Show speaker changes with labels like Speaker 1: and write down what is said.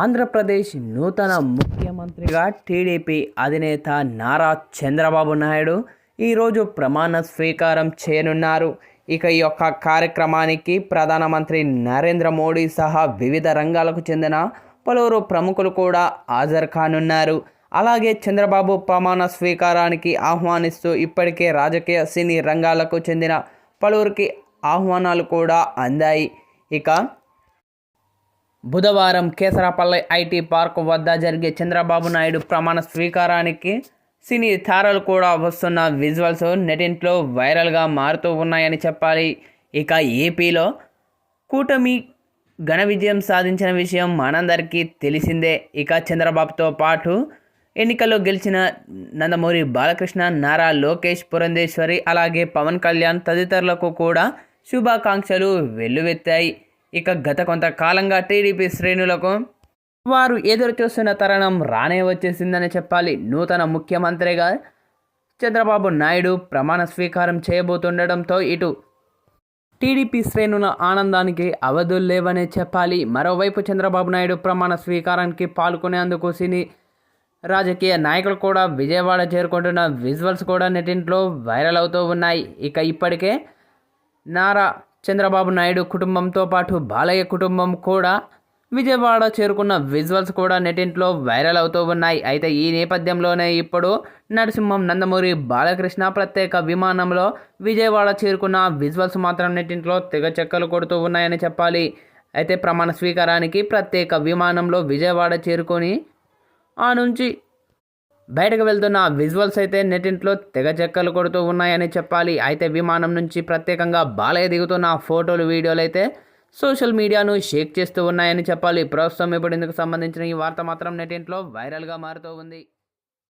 Speaker 1: ఆంధ్రప్రదేశ్ నూతన ముఖ్యమంత్రిగా టీడీపీ అధినేత నారా చంద్రబాబు నాయుడు ఈరోజు ప్రమాణ స్వీకారం చేయనున్నారు. ఇక ఈ యొక్క కార్యక్రమానికి ప్రధానమంత్రి నరేంద్ర మోడీ సహా వివిధ రంగాలకు చెందిన పలువురు ప్రముఖులు కూడా హాజరు కానున్నారు. అలాగే చంద్రబాబు ప్రమాణ స్వీకారానికి ఆహ్వానిస్తూ ఇప్పటికే రాజకీయ సినీ రంగాలకు చెందిన పలువురికి ఆహ్వానాలు కూడా అందాయి. ఇక బుధవారం కేసరాపల్లి ఐటీ పార్క్ వద్ద జరిగే చంద్రబాబు నాయుడు ప్రమాణ స్వీకారానికి సినీ తారలు కూడా వస్తున్న విజువల్స్ నెటింట్లో వైరల్గా మారుతూ ఉన్నాయని చెప్పాలి. ఇక ఏపీలో కూటమి ఘన విజయం సాధించిన విషయం మనందరికీ తెలిసిందే. ఇక చంద్రబాబుతో పాటు ఎన్నికల్లో గెలిచిన నందమూరి బాలకృష్ణ నారా లోకేష్ పురంధేశ్వరి అలాగే పవన్ కళ్యాణ్ తదితరులకు కూడా శుభాకాంక్షలు వెల్లువెత్తాయి. ఇక గత కొంతకాలంగా టీడీపీ శ్రేణులకు వారు ఎదురు చూస్తున్న తరుణం రానే వచ్చేసిందని చెప్పాలి. నూతన ముఖ్యమంత్రిగా చంద్రబాబు నాయుడు ప్రమాణ స్వీకారం చేయబోతుండడంతో ఇటు టీడీపీ శ్రేణుల ఆనందానికి అవధులు లేవనే చెప్పాలి. మరోవైపు చంద్రబాబు నాయుడు ప్రమాణ స్వీకారానికి పాల్గొనేందుకు సినీ రాజకీయ నాయకులు కూడా విజయవాడ చేరుకుంటున్న విజువల్స్ కూడా నెటింట్లో వైరల్ అవుతూ ఉన్నాయి. ఇక ఇప్పటికే నారా చంద్రబాబు నాయుడు కుటుంబంతో పాటు బాలయ్య కుటుంబం కూడా విజయవాడ చేరుకున్న విజువల్స్ కూడా నెటింట్లో వైరల్ అవుతూ ఉన్నాయి. అయితే ఈ నేపథ్యంలోనే ఇప్పుడు నరసింహం నందమూరి బాలకృష్ణ ప్రత్యేక విమానంలో విజయవాడ చేరుకున్న విజువల్స్ మాత్రం నెటింట్లో తెగ చెక్కలు కొడుతూ ఉన్నాయని చెప్పాలి. అయితే ప్రమాణ స్వీకారానికి ప్రత్యేక విమానంలో విజయవాడ చేరుకొని ఆ నుంచి బయటకు వెళ్తున్న విజువల్స్ అయితే నెటింట్లో తెగ చెక్కలు కొడుతూ ఉన్నాయని చెప్పాలి. అయితే విమానం నుంచి ప్రత్యేకంగా బాలయ్య దిగుతున్న ఫోటోలు వీడియోలు అయితే సోషల్ మీడియాను షేక్ చేస్తూ ఉన్నాయని చెప్పాలి. ప్రస్తుతం ఇప్పుడు ఇందుకు సంబంధించిన ఈ వార్త మాత్రం నెటింట్లో వైరల్గా మారుతూ ఉంది.